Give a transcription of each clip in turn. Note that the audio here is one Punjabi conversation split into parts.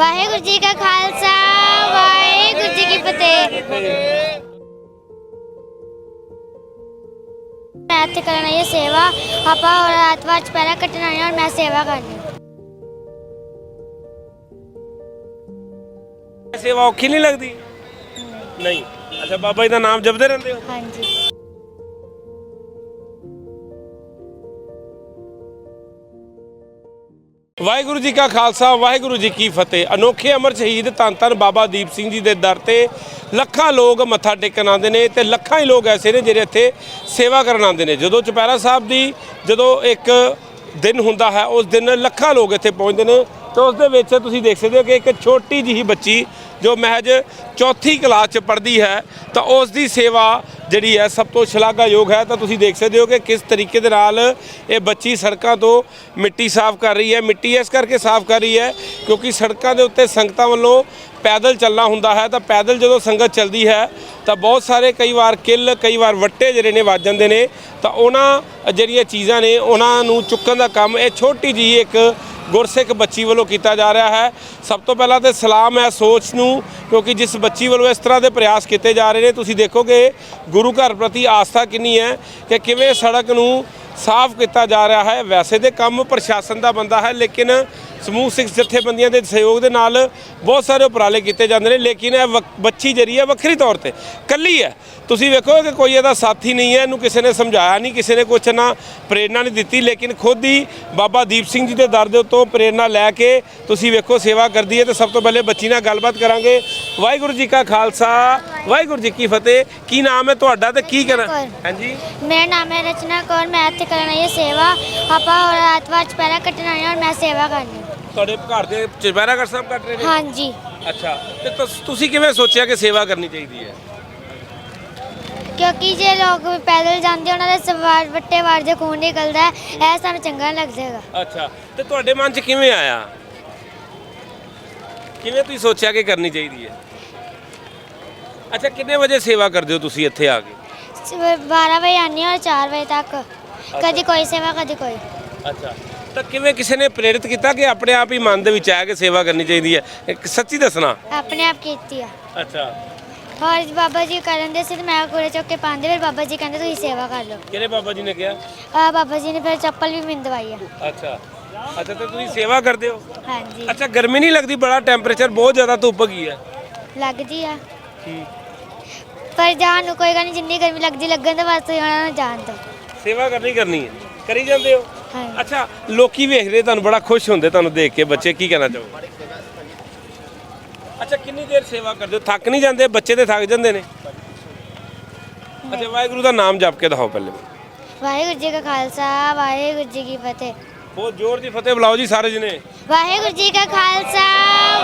ਵਾਹਿਗੁਰੂ ਜੀ ਕਾ ਖਾਲਸਾ ਵਾਹਿਗੁਰੂ ਜੀ ਕੀ ਫਤਿਹ। ਮੈਂ ਇੱਥੇ ਕਰਨ ਆਈ ਹਾਂ ਸੇਵਾ ਆਪਾਂ ਔਰ ਚ ਪਹਿਲਾਂ ਕੱਟਣ ਹਾਂ ਔਰ ਮੈਂ ਸੇਵਾ ਕਰਨੀ। ਸੇਵਾ ਔਖੀ ਨਹੀਂ ਲੱਗਦੀ? ਨਹੀਂ। ਅੱਛਾ ਬਾਬਾ ਜੀ ਦਾ ਨਾਮ ਜਪਦੇ ਰਹਿੰਦੇ ਹੋ? ਹਾਂਜੀ। ਵਾਹਿਗੁਰੂ ਜੀ ਕਾ ਖਾਲਸਾ, ਵਾਹਿਗੁਰੂ ਜੀ ਕੀ ਫਤਿਹ। ਅਨੋਖੇ ਅਮਰ ਸ਼ਹੀਦ ਧੰਨ ਧੰਨ ਬਾਬਾ ਦੀਪ ਸਿੰਘ ਜੀ ਦੇ ਦਰ ਤੇ ਲੱਖਾਂ ਲੋਕ ਮੱਥਾ ਟੇਕਣ ਆਉਂਦੇ ਨੇ ਤੇ ਲੱਖਾਂ ਹੀ ਲੋਕ ਐਸੇ ਨੇ ਜਿਹੜੇ ਇੱਥੇ ਸੇਵਾ ਕਰਨ ਆਉਂਦੇ ਨੇ। ਜਦੋਂ ਚੁਪਹਿਰਾ ਸਾਹਿਬ ਦੀ ਜਦੋਂ ਇੱਕ ਦਿਨ ਹੁੰਦਾ ਹੈ, ਉਸ ਦਿਨ ਲੱਖਾਂ ਲੋਕ ਇੱਥੇ ਪਹੁੰਚਦੇ ਨੇ ਤੇ ਉਸ ਦੇ ਵਿੱਚ ਤੁਸੀਂ ਦੇਖ ਸਕਦੇ ਹੋ ਕਿ ਇੱਕ ਛੋਟੀ ਜਿਹੀ ਬੱਚੀ ਜੋ ਮਹਿਜ ਚੌਥੀ ਕਲਾਸ ਚ ਪੜ੍ਹਦੀ ਹੈ, ਤਾਂ ਉਸ ਦੀ ਸੇਵਾ ਜਿਹੜੀ ਹੈ ਸਭ ਤੋਂ ਸ਼ਲਾਘਾਯੋਗ ਹੈ, ਤਾਂ ਤੁਸੀਂ ਦੇਖ ਸਕਦੇ ਹੋ ਕਿ ਕਿਸ ਤਰੀਕੇ ਦੇ ਨਾਲ ਇਹ ਬੱਚੀ ਸੜਕਾਂ ਤੋਂ ਮਿੱਟੀ ਸਾਫ਼ ਕਰ ਰਹੀ ਹੈ। ਮਿੱਟੀ ਇਸ ਕਰਕੇ ਸਾਫ਼ ਕਰ ਰਹੀ ਹੈ ਕਿਉਂਕਿ ਸੜਕਾਂ ਦੇ ਉੱਤੇ ਸੰਗਤਾਂ ਵੱਲੋਂ ਪੈਦਲ ਚੱਲਣਾ ਹੁੰਦਾ ਹੈ। ਤਾਂ ਪੈਦਲ ਜਦੋਂ ਸੰਗਤ ਚੱਲਦੀ ਹੈ, ਤਾਂ ਬਹੁਤ ਸਾਰੇ ਕਈ ਵਾਰ ਕਿੱਲ, ਕਈ ਵਾਰ ਵੱਟੇ ਜਿਹੜੇ ਨੇ ਵੱਜ ਜਾਂਦੇ ਨੇ। ਤਾਂ ਉਹਨਾਂ ਜਿਹੜੀਆਂ ਚੀਜ਼ਾਂ ਨੇ, ਉਹਨਾਂ ਨੂੰ ਚੁੱਕਣ ਦਾ ਕੰਮ, ਇਹ ਛੋਟੀ ਜਿਹੀ ਇੱਕ ਗੁਰਸਿੱਖ ਬੱਚੀ ਵੱਲੋਂ ਕੀਤਾ ਜਾ ਰਿਹਾ ਹੈ। ਸਭ ਤੋਂ ਪਹਿਲਾਂ ਤੇ ਸਲਾਮ ਹੈ ਸੋਚ ਨੂੰ, ਕਿਉਂਕਿ ਜਿਸ ਬੱਚੀ ਵੱਲੋਂ ਇਸ ਤਰ੍ਹਾਂ ਦੇ ਪ੍ਰਯਾਸ ਕੀਤੇ ਜਾ ਰਹੇ ਨੇ, ਤੁਸੀਂ ਦੇਖੋਗੇ ਗੁਰੂ ਘਰ ਪ੍ਰਤੀ ਆਸਥਾ ਕਿੰਨੀ ਹੈ ਕਿ ਕਿਵੇਂ ਸੜਕ ਨੂੰ ਸਾਫ਼ ਕੀਤਾ ਜਾ ਰਿਹਾ ਹੈ। ਵੈਸੇ ਤੇ ਕੰਮ ਪ੍ਰਸ਼ਾਸਨ ਦਾ ਬੰਦਾ ਹੈ, ਲੇਕਿਨ ਸਮੂਹ ਸਿੱਖ ਜਥੇਬੰਦੀਆਂ ਦੇ ਸਹਿਯੋਗ ਦੇ ਨਾਲ ਬਹੁਤ ਸਾਰੇ ਉਪਰਾਲੇ ਕੀਤੇ ਜਾਂਦੇ ਨੇ, ਲੇਕਿਨ ਇਹ ਵਕ- ਬੱਚੀ ਜਿਹੜੀ ਹੈ ਵੱਖਰੀ ਤੌਰ ਤੇ ਕੱਲੀ ਹੈ। ਤੁਸੀਂ ਵੇਖੋ ਕਿ ਕੋਈ ਇਹਦਾ ਸਾਥੀ ਨਹੀਂ ਹੈ ਇਹਨੂੰ ਕਿਸੇ ਨੇ ਸਮਝਾਇਆ ਨਹੀਂ ਕਿਸੇ ਨੇ ਕੁਛ ਨਾ ਪ੍ਰੇਰਣਾ ਨਹੀਂ ਦਿੱਤੀ ਲੇਕਿਨ ਖੁਦ ਹੀ ਬਾਬਾ ਦੀਪ ਸਿੰਘ ਜੀ ਦੇ ਦਰ ਦੇ ਉੱਤੋਂ ਪ੍ਰੇਰਣਾ ਲੈ ਕੇ ਤੁਸੀਂ ਵੇਖੋ ਸੇਵਾ ਕਰਦੀ ਹੈ ਤੇ ਸਭ ਤੋਂ ਪਹਿਲੇ ਬੱਚੀ ਨਾਲ ਗੱਲਬਾਤ ਕਰਾਂਗੇ। ਵਾਹਿਗੁਰੂ ਜੀ ਕਾ ਖਾਲਸਾ ਵਾਹਿਗੁਰੂ ਜੀ ਕੀ ਫਤਿਹ। ਕੀ ਨਾਮ ਹੈ ਤੁਹਾਡਾ ਤੇ ਕੀ ਕਰਾਂ। ਹਾਂਜੀ। ਮੇਰਾ ਨਾਮ ਹੈ ਰਚਨਾ ਕੌਰ ਮੈਂ ਇੱਥੇ ਕਰਨ ਆਈ ਹਾਂ ਸੇਵਾ। ਆਪਾਂ ਔਰ ਐਤਵਾਰ ਚ ਪਹਿਲਾਂ ਕੱਟਣ ਹਾਂ ਔਰ ਮੈਂ ਸੇਵਾ ਕਰਨੀ ਹੈ। ਤੁਹਾਡੇ ਘਰ ਦੇ ਚੁਪਹਿਰਾ ਕਰ ਸਾਹਿਬ ਕੱਟ ਰਹੇ ਨੇ? ਹਾਂਜੀ। ਅੱਛਾ। ਤੇ ਤੁਸੀਂ ਕਿਵੇਂ ਸੋਚਿਆ ਕਿ ਸੇਵਾ ਕਰਨੀ ਚਾਹੀਦੀ ਹੈ? ਕਿਉਂਕਿ ਜੇ ਲੋਕ ਪੈਦਲ ਜਾਂਦੇ ਉਹਨਾਂ ਦੇ ਸਵਾਰ ਵੱਟੇ ਵਾਰ ਦੇ ਖੂਨ ਨਿਕਲਦਾ ਹੈ ਇਹ ਸਾਨੂੰ ਚੰਗਾ ਨਹੀਂ ਲੱਗਦਾ ਅੱਛਾ ਤੇ ਤੁਹਾਡੇ ਮਨ 'ਚ ਕਿਵੇਂ ਆਇਆ? ਕਿਵੇਂ ਤੁਸੀਂ ਸੋਚਿਆ ਕਿ ਕਰਨੀ ਚਾਹੀਦੀ ਹੈ? ਅੱਛਾ ਕਿੰਨੇ ਵਜੇ ਸੇਵਾ ਕਰਦੇ ਹੋ ਤੁਸੀਂ ਇੱਥੇ ਆ ਕੇ? 12 ਵਜੇ ਆਨੀ ਔਰ 4 ਵਜੇ ਤੱਕ। ਕਦੀ ਕੋਈ ਸੇਵਾ ਕਦੀ ਕੋਈ। ਅੱਛਾ ਤਾਂ ਕਿਵੇਂ ਕਿਸੇ ਨੇ ਪ੍ਰੇਰਿਤ ਕੀਤਾ ਕਿ ਆਪਣੇ ਆਪ ਹੀ ਮਨ ਦੇ ਵਿੱਚ ਆਇਆ ਕਿ ਸੇਵਾ ਕਰਨੀ ਚਾਹੀਦੀ ਹੈ? ਇੱਕ ਸੱਚੀ ਦੱਸਣਾ। ਆਪਣੇ ਆਪ ਕੀਤੀ ਆ। ਅੱਛਾ। ਔਰ ਬਾਬਾ ਜੀ ਕਰਨ ਦੇ ਸੀ ਤੇ ਮੈਂ ਕੋਲੇ ਚੁੱਕ ਕੇ ਪਾਉਂਦੇ ਫਿਰ ਬਾਬਾ ਜੀ ਕਹਿੰਦੇ ਤੁਸੀਂ ਸੇਵਾ ਕਰ ਲਓ। ਕਿਹਨੇ ਬਾਬਾ ਜੀ ਨੇ ਕਿਹਾ? ਆ ਬਾਬਾ ਜੀ ਨੇ ਫਿਰ ਚੱਪਲ ਵੀ ਮੈਨੂੰ ਦਵਾਈ ਆ। ਅੱਛਾ। ਅੱਛਾ ਤੇ ਤੁਸੀਂ ਸੇਵਾ ਕਰਦੇ ਹੋ? ਹਾਂਜੀ। ਅੱਛਾ ਗਰਮੀ ਨਹੀਂ ਲੱਗਦੀ? ਬੜਾ ਟੈਂਪਰੇਚਰ ਬਹੁਤ ਜ਼ਿਆਦਾ ਧੁੱਪ ਗਈ ਹੈ ਲੱਗਦੀ ਆ। ਪਰ ਜਾਣ ਨੂੰ ਕੋਈ ਗੱਲ ਨਹੀਂ ਜਿੰਨੀ ਗਰਮੀ ਲੱਗਦੀ ਲੱਗਣ ਦੇ ਵਾਸਤੇ ਉਹਨਾਂ ਨੂੰ ਜਾਣ ਦੋ। ਸੇਵਾ ਕਰਨੀ ਕਰਨੀ ਹੈ ਕਰੀ ਜਾਂਦੇ ਹੋ? ਹਾਂਜੀ। ਅੱਛਾ ਲੋਕੀ ਵੇਖਦੇ ਤੁਹਾਨੂੰ ਬੜਾ ਖੁਸ਼ ਹੁੰਦੇ ਤੁਹਾਨੂੰ ਦੇਖ ਕੇ ਬੱਚੇ ਕੀ ਕਹਿਣਾ ਚਾਹੋ ਅੱਛਾ ਕਿੰਨੀ ਦੇਰ ਸੇਵਾ ਕਰਦੇ ਹੋ? ਥੱਕ ਨਹੀਂ ਜਾਂਦੇ? ਬੱਚੇ ਤੇ ਥੱਕ ਜਾਂਦੇ ਨੇ? ਅੱਛਾ ਵਾਹਿਗੁਰੂ ਦਾ ਨਾਮ ਜਪ ਕੇ ਦਿਖਾਓ ਪਹਿਲੇ। ਵਾਹਿਗੁਰੂ ਜੀ ਕਾ ਖਾਲਸਾ ਵਾਹਿਗੁਰੂ ਜੀ ਕੀ ਫਤਿਹ। ਬਹੁਤ ਜ਼ੋਰ ਦੀ ਫਤਿਹ ਬੁਲਾਓ ਜੀ ਸਾਰੇ ਜਣੇ। ਵਾਹਿਗੁਰੂ ਜੀ ਕਾ ਖਾਲਸਾ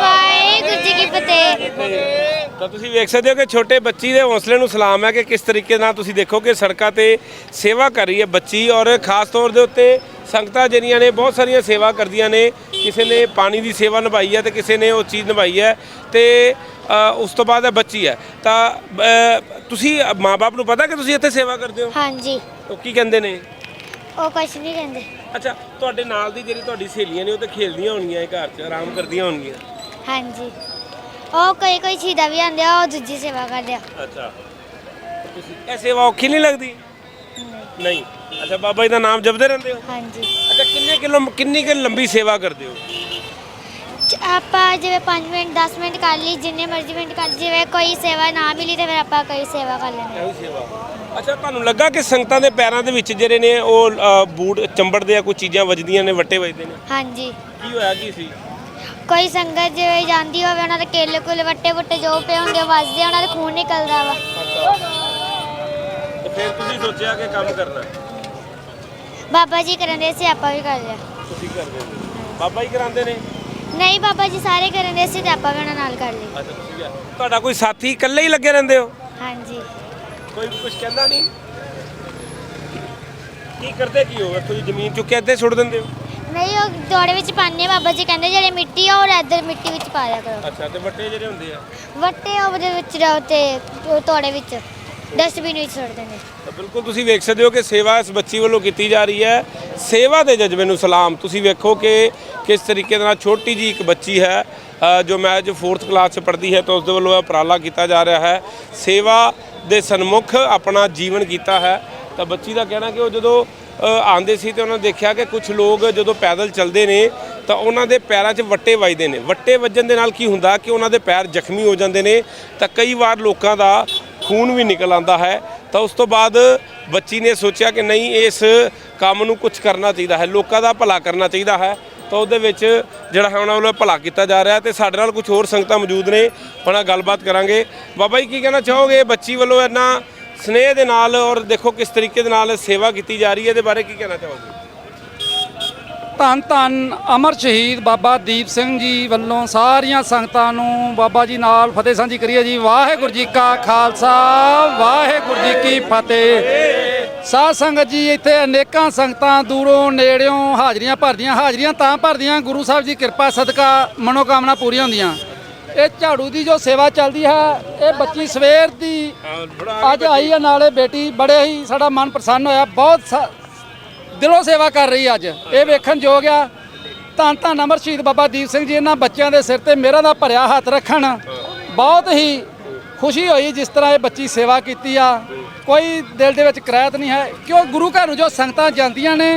ਵਾਹਿਗੁਰੂ ਜੀ ਕੀ ਫਤਿਹ। ਤਾਂ ਤੁਸੀਂ ਵੇਖ ਸਕਦੇ ਹੋ ਕਿ ਛੋਟੇ ਬੱਚੀ ਦੇ ਹੌਸਲੇ ਨੂੰ ਸਲਾਮ ਹੈ ਕਿ ਕਿਸ ਤਰੀਕੇ ਨਾਲ ਤੁਸੀਂ ਦੇਖੋ ਕਿ ਸੜਕਾਂ ਤੇ ਸੇਵਾ ਕਰ ਰਹੀ ਹੈ ਬੱਚੀ ਔਰ ਖਾਸ ਤੌਰ ਦੇ ਉੱਤੇ ਸੰਗਤਾਂ ਜਿਹੜੀਆਂ ਨੇ ਬਹੁਤ ਸਾਰੀਆਂ ਸੇਵਾ ਕਰਦੀਆਂ ਨੇ। ਕਿਸੇ ਨੇ ਪਾਣੀ ਦੀ ਸੇਵਾ ਨਿਭਾਈ ਹੈ ਤੇ ਕਿਸੇ ਨੇ ਉਹ ਚੀਜ਼ ਨਿਭਾਈ ਹੈ ਤੇ ਉਸ ਤੋਂ ਬਾਅਦ ਇਹ ਬੱਚੀ ਹੈ। ਤਾਂ ਤੁਸੀਂ ਮਾਪੇ ਨੂੰ ਪਤਾ ਕਿ ਤੁਸੀਂ ਇੱਥੇ ਸੇਵਾ ਕਰਦੇ ਹੋ? ਹਾਂਜੀ। ਉਹ ਕੀ ਕਹਿੰਦੇ ਨੇ? ਉਹ ਕੁਛ ਨਹੀਂ ਕਹਿੰਦੇ। ਅੱਛਾ ਤੁਹਾਡੇ ਨਾਲ ਦੀ ਜਿਹੜੀ ਤੁਹਾਡੀ ਸਹੇਲੀਆਂ ਨੇ ਉਹ ਤਾਂ ਖੇਲਦੀਆਂ ਹੋਣਗੀਆਂ ਇਹ ਘਰ 'ਚ ਆਰਾਮ ਕਰਦੀਆਂ ਹੋਣਗੀਆਂ। ਹਾਂਜੀ। ਉਹ ਕੋਈ ਕੋਈ ਚੀਜ਼ਾਂ ਵੀ ਆਉਂਦੇ ਆ ਉਹ ਦੂਜੀ ਸੇਵਾ ਕਰਦੇ ਆ। ਅੱਛਾ। ਤੁਸੀਂ ਇਹ ਸੇਵਾ ਔਖੀ ਨਹੀਂ ਲੱਗਦੀ? ਨਹੀਂ। ਅੱਛਾ ਬਾਬਾ ਜੀ ਦਾ ਨਾਮ ਜਪਦੇ ਰਹਿੰਦੇ ਹੋ? ਹਾਂਜੀ। ਅੱਛਾ ਕਿੰਨੇ ਕਿਲੋ ਕਿੰਨੀ ਕਿ ਲੰਬੀ ਸੇਵਾ ਕਰਦੇ ਹੋ? ਚ- ਆਪਾਂ ਜਿਵੇਂ 5 ਮਿੰਟ 10 ਮਿੰਟ ਕਰ ਲਈ ਜਿੰਨੇ ਮਰਜ਼ੀ ਮਿੰਟ ਕਰ ਲਈ, ਜਿਵੇਂ ਕੋਈ ਸੇਵਾ ਨਾ ਮਿਲੀ ਤੇ ਫਿਰ ਆਪਾਂ ਕੋਈ ਸੇਵਾ ਕਰ ਲੈਂਦੇ ਹਾਂ। ਇਹੋ ਸੇਵਾ। ਅੱਛਾ ਤੁਹਾਨੂੰ ਲੱਗਾ ਕਿ ਸੰਗਤਾਂ ਦੇ ਪੈਰਾਂ ਦੇ ਵਿੱਚ ਜਿਹੜੇ ਨੇ ਉਹ ਅ, ਬੂਟ ਚੰਬੜਦੇ ਆ ਕੋਈ ਚੀਜ਼ਾਂ ਵੱਜਦੀਆਂ ਨੇ ਵੱਟੇ ਵੱਜਦੇ ਨੇ? ਹਾਂਜੀ। ਕੀ ਹੋਇਆ ਕੀ ਸੀ? ਕੋਈ ਸੰਗਤ ਜਿਵੇਂ ਜਾਂਦੀ ਹੋਵੇ ਉਹਨਾਂ ਦੇ ਕੇਲੇ ਕੁਲੇ ਵੱਟੇ ਵੱਟੇ ਜੋ ਪਏ ਹੁੰਦੇ ਉਹ ਵੱਜਦੇ ਆ, ਉਹਨਾਂ ਦਾ ਖੂਨ ਨਿਕਲਦਾ ਵਾ। ਫਿਰ ਤੁਸੀਂ ਸੋਚਿਆ ਕਿ ਕੰਮ ਕਰਨਾ ਬਾਬਾ ਜੀ ਕਰਨ ਦੇ ਸੀ ਆਪਾਂ ਵੀ ਕਰ ਲਿਆ। ਤੁਸੀਂ ਕਰਦੇ ਹੋ। ਬਾਬਾ ਹੀ ਕਰਾਉਂਦੇ ਨੇ? ਨਹੀਂ ਬਾਬਾ ਜੀ ਸਾਰੇ ਕਰਨ ਦੇ ਸੀ ਤੇ ਆਪਾਂ ਵੀ ਉਹਨਾਂ ਨਾਲ ਕਰ ਲਈ ਅੱਛਾ ਤੁਸੀਂ ਕਿਹਾ। ਤੁਹਾਡਾ ਕੋਈ ਸਾਥੀ ਇਕੱਲੇ ਹੀ ਲੱਗੇ ਰਹਿੰਦੇ ਹੋ? ਹਾਂਜੀ। ਕੋਈ ਕੁਝ ਕਹਿੰਦਾ ਨਹੀਂ? ਕੀ ਕਰਦੇ ਕੀ ਹੋ ਇੱਥੋਂ ਦੀ ਜ਼ਮੀਨ ਚੁੱਕ ਕੇ ਇੱਥੇ ਸੁੱਟ ਦਿੰਦੇ ਹੋ? ਨਹੀਂ ਉਹ ਦੋੜੇ ਵਿੱਚ ਪਾਉਂਦੇ ਆ, ਬਾਬਾ ਜੀ ਕਹਿੰਦੇ ਜਿਹੜੇ ਮਿੱਟੀ ਆ ਉਹ ਇੱਧਰ ਮਿੱਟੀ ਵਿੱਚ ਪਾ ਦਿਆ ਕਰੋ। ਅੱਛਾ ਤੇ ਵੱਟੇ ਜਿਹੜੇ ਹੁੰਦੇ ਆ? ਵੱਟੇ ਉਹਦੇ ਵਿੱਚ ਰਹੋ ਤੇ ਉਹ ਤੋੜੇ ਵਿੱਚ। ਡਸਟਬਿਨ ਵਿੱਚ ਸੁੱਟਦੇ ਨੇ ਤਾਂ ਬਿਲਕੁਲ ਤੁਸੀਂ ਵੇਖ ਸਕਦੇ ਹੋ ਕਿ ਸੇਵਾ ਇਸ ਬੱਚੀ ਵੱਲੋਂ ਕੀਤੀ ਜਾ ਰਹੀ ਹੈ। ਸੇਵਾ ਦੇ ਜਜ਼ਬੇ ਨੂੰ ਸਲਾਮ। ਤੁਸੀਂ ਵੇਖੋ ਕਿ ਕਿਸ ਤਰੀਕੇ ਦੇ ਨਾਲ ਛੋਟੀ ਜੀ ਇੱਕ ਬੱਚੀ ਹੈ ਅ, ਜੋ ਮੈਂ ਅੱਜ 4th ਕਲਾਸ 'ਚ ਪੜ੍ਹਦੀ ਹੈ ਤਾਂ ਉਸ ਦੇ ਵੱਲੋਂ ਇਹ ਉਪਰਾਲਾ ਕੀਤਾ ਜਾ ਰਿਹਾ ਹੈ। ਸੇਵਾ ਦੇ ਸਨਮੁਖ ਆਪਣਾ ਜੀਵਨ ਕੀਤਾ ਹੈ। ਤਾਂ ਬੱਚੀ ਦਾ ਕਹਿਣਾ ਕਿ ਉਹ ਜਦੋਂ ਅ, ਆਉਂਦੇ ਸੀ ਤੇ ਉਹਨਾਂ ਨੇ ਦੇਖਿਆ ਕਿ ਕੁਝ ਲੋਕ ਜਦੋਂ ਪੈਦਲ ਚੱਲਦੇ ਨੇ ਤਾਂ ਉਹਨਾਂ ਦੇ ਪੈਰਾਂ 'ਚ ਵੱਟੇ ਵੱਜਦੇ ਨੇ। ਵੱਟੇ ਵੱਜਣ ਦੇ ਨਾਲ ਕੀ ਹੁੰਦਾ ਕਿ ਉਹਨਾਂ ਦੇ ਪੈਰ ਜ਼ਖਮੀ ਹੋ ਜਾਂਦੇ ਨੇ। ਤਾਂ ਕਈ ਵਾਰ ਲੋਕਾਂ ਦਾ ਖੂਨ ਵੀ ਨਿਕਲ ਆਉਂਦਾ ਹੈ, ਤਾਂ ਉਸ ਤੋਂ ਬਾਅਦ ਬੱਚੀ ਨੇ ਸੋਚਿਆ ਕਿ ਨਹੀਂ, ਇਸ ਕੰਮ ਨੂੰ ਕੁਝ ਕਰਨਾ ਚਾਹੀਦਾ ਹੈ, ਲੋਕਾਂ ਦਾ ਭਲਾ ਕਰਨਾ ਚਾਹੀਦਾ ਹੈ। ਤਾਂ ਉਹਦੇ ਵਿੱਚ ਜਿਹੜਾ ਹੈ, ਉਹਨਾਂ ਵੱਲੋਂ ਭਲਾ ਕੀਤਾ ਜਾ ਰਿਹਾ ਤੇ ਸਾਡੇ ਨਾਲ ਕੁਝ ਹੋਰ ਸੰਗਤਾਂ ਮੌਜੂਦ ਨੇ ਉਹਨਾਂ ਨਾਲ ਗੱਲਬਾਤ ਕਰਾਂਗੇ। ਬਾਬਾ ਜੀ, ਕੀ ਕਹਿਣਾ ਚਾਹੋਗੇ? ਬੱਚੀ ਵੱਲੋਂ ਇੰਨਾ ਸਨੇਹ ਦੇ ਨਾਲ ਔਰ ਦੇਖੋ ਕਿਸ ਤਰੀਕੇ ਦੇ ਨਾਲ ਸੇਵਾ ਕੀਤੀ ਜਾ ਰਹੀ ਹੈ, ਇਹਦੇ ਬਾਰੇ ਕੀ ਕਹਿਣਾ ਚਾਹੋਗੇ? ਧੰਨ ਧੰਨ ਅਮਰ ਸ਼ਹੀਦ ਬਾਬਾ ਦੀਪ ਸਿੰਘ ਜੀ ਵੱਲੋਂ ਸਾਰੀਆਂ ਸੰਗਤਾਂ ਨੂੰ ਬਾਬਾ ਜੀ ਨਾਲ ਫਤਿਹ ਸਾਂਝੀ ਕਰੀਏ ਜੀ। ਵਾਹਿਗੁਰੂ ਜੀ ਕਾ ਖਾਲਸਾ ਵਾਹਿਗੁਰੂ ਜੀ ਕੀ ਫਤਿਹ। ਸਾਧ ਸੰਗਤ ਜੀ ਇੱਥੇ ਅਨੇਕਾਂ ਸੰਗਤਾਂ ਦੂਰੋਂ ਨੇੜਿਓਂ ਹਾਜ਼ਰੀਆਂ ਭਰਦੀਆਂ ਹਾਜ਼ਰੀਆਂ ਤਾਂ ਭਰਦੀਆਂ ਗੁਰੂ ਸਾਹਿਬ ਦੀ ਕਿਰਪਾ ਸਦਕਾ ਮਨੋਕਾਮਨਾ ਪੂਰੀਆਂ ਹੁੰਦੀਆਂ। ਇਹ ਝਾੜੂ ਦੀ ਜੋ ਸੇਵਾ ਚੱਲਦੀ ਹੈ ਇਹ ਬੱਚੀ ਸਵੇਰ ਦੀ ਅੱਜ ਆਈ ਹੈ ਨਾਲੇ ਬੇਟੀ ਬੜੇ ਹੀ ਸਾਡਾ ਮਨ ਪ੍ਰਸੰਨ ਹੋਇਆ ਬਹੁਤ ਦਿਲੋਂ ਸੇਵਾ ਕਰ ਰਹੀ ਅੱਜ। ਇਹ ਵੇਖਣ ਯੋਗ ਆ, ਧੰਨ ਧੰਨ ਅਮਰ ਸ਼ਹੀਦ ਬਾਬਾ ਦੀਪ ਸਿੰਘ ਜੀ, ਇਹਨਾਂ ਬੱਚਿਆਂ ਦੇ ਸਿਰ ਤੇ ਮੇਰਾ ਦਾ ਭਰਿਆ ਹੱਥ ਰੱਖਣ। ਬਹੁਤ ਹੀ ਖੁਸ਼ੀ ਹੋਈ ਜਿਸ ਤਰ੍ਹਾਂ ਇਹ ਬੱਚੀ ਸੇਵਾ ਕੀਤੀ ਆ। ਕੋਈ ਦਿਲ ਦੇ ਵਿੱਚ ਕਿਰਾਇਤ ਨਹੀਂ ਹੈ। ਕਿਉਂ? ਗੁਰੂ ਘਰ ਨੂੰ ਜੋ ਸੰਗਤਾਂ ਜਾਂਦੀਆਂ ਨੇ,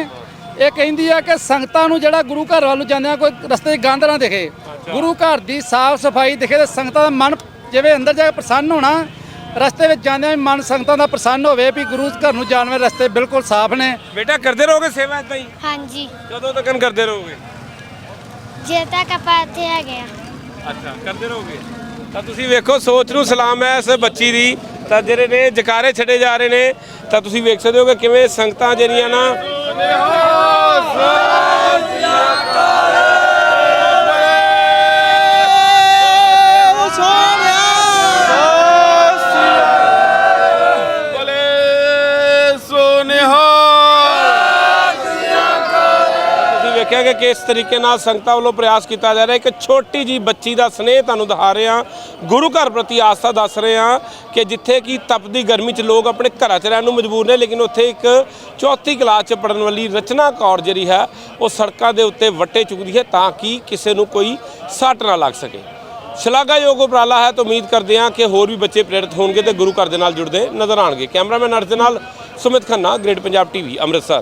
ਇਹ ਕਹਿੰਦੀ ਆ ਕਿ ਸੰਗਤਾਂ ਨੂੰ ਜਿਹੜਾ ਗੁਰੂ ਘਰ ਵੱਲ ਨੂੰ ਜਾਂਦਿਆਂ ਕੋਈ ਰਸਤੇ 'ਚ ਗੰਦ ਨਾ ਦਿਖੇ। ਗੁਰੂ ਘਰ ਦੀ ਸਾਫ਼ ਸਫ਼ਾਈ ਦਿਖੇ ਤੇ ਸੰਗਤਾਂ ਦਾ ਮਨ ਜਿਵੇਂ ਅੰਦਰ ਜਾ ਕੇ ਪ੍ਰਸੰਨ ਹੋਣਾ ਰਸਤੇ ਵਿੱਚ ਜਾਂਦਿਆਂ ਵੀ ਮਨ ਸੰਗਤਾਂ ਦਾ ਪ੍ਰਸੰਨ ਹੋਵੇ ਵੀ ਗੁਰੂ ਘਰ ਨੂੰ ਜਾਣ ਵਾਲੇ ਰਸਤੇ ਬਿਲਕੁਲ ਸਾਫ਼ ਨੇ। ਬੇਟਾ ਕਰਦੇ ਰਹੋਗੇ ਸੇਵਾ ਇਦਾਂ ਹੀ? ਹਾਂਜੀ। ਕਦੋਂ ਤੱਕ ਕਰਦੇ ਰਹੋਗੇ? ਜੇ ਤੱਕ ਆਪਾਂ ਇੱਥੇ ਹੈਗੇ ਆ। ਅੱਛਾ ਕਰਦੇ ਰਹੋਗੇ? ਤਾਂ ਤੁਸੀਂ ਵੇਖੋ ਸੋਚ ਨੂੰ ਸਲਾਮ ਹੈ ਇਸ ਬੱਚੀ ਦੀ। ਤਾਂ ਜਿਹੜੇ ਨੇ ਜਕਾਰੇ ਛੱਡੇ ਜਾ ਰਹੇ ਨੇ ਤਾਂ ਤੁਸੀਂ ਵੇਖ ਸਕਦੇ ਹੋ ਕਿ ਕਿਵੇਂ ਸੰਗਤਾਂ ਜਿਹੜੀਆਂ ਨਾ ਤੁਸੀਂ ਵੇਖਿਆ ਕਿ ਕਿਸ ਤਰੀਕੇ ਨਾਲ ਸੰਗਤਾਂ ਵੱਲੋਂ ਪ੍ਰਯਾਸ ਕੀਤਾ ਜਾ ਰਿਹਾ। ਇੱਕ ਛੋਟੀ ਜੀ ਬੱਚੀ ਦਾ ਸਨੇਹ ਤੁਹਾਨੂੰ ਦਿਖਾ ਰਹੇ। ਹਾਂ ਗੁਰੂ ਘਰ ਪ੍ਰਤੀ ਆਸਥਾ ਦੱਸ ਰਹੇ ਹਾਂ ਕਿ ਜਿੱਥੇ ਕਿ ਤਪਦੀ ਗਰਮੀ 'ਚ ਲੋਕ ਆਪਣੇ ਘਰਾਂ 'ਚ ਰਹਿਣ ਨੂੰ ਮਜਬੂਰ ਨੇ, ਲੇਕਿਨ ਉੱਥੇ ਇੱਕ ਚੌਥੀ ਕਲਾਸ 'ਚ ਪੜਨ ਵਾਲੀ ਰਚਨਾ ਕੌਰ ਜਿਹੜੀ ਹੈ, ਉਹ ਸੜਕਾਂ ਦੇ ਉੱਤੇ ਵੱਟੇ ਚੁੱਕਦੀ ਹੈ ਤਾਂ ਕਿ ਕਿਸੇ ਨੂੰ ਕੋਈ ਸੱਟ ਨਾ ਲੱਗ ਸਕੇ। ਸ਼ਲਾਘਾਯੋਗ ਉਪਰਾਲਾ ਹੈ ਤਾਂ ਉਮੀਦ ਕਰਦੇ ਹਾਂ ਕਿ ਹੋਰ ਵੀ ਬੱਚੇ ਪ੍ਰੇਰਿਤ ਹੋਣਗੇ ਤੇ ਗੁਰੂ ਘਰ ਦੇ ਨਾਲ ਜੁੜਦੇ ਨਜ਼ਰ ਆਣਗੇ ਕੈਮਰਾਮੈਨ ਅਰਜ ਦੇ ਨਾਲ ਸੁਮਿਤ ਖੰਨਾ, ਗ੍ਰੇਟ ਪੰਜਾਬ ਟੀਵੀ, ਅੰਮ੍ਰਿਤਸਰ।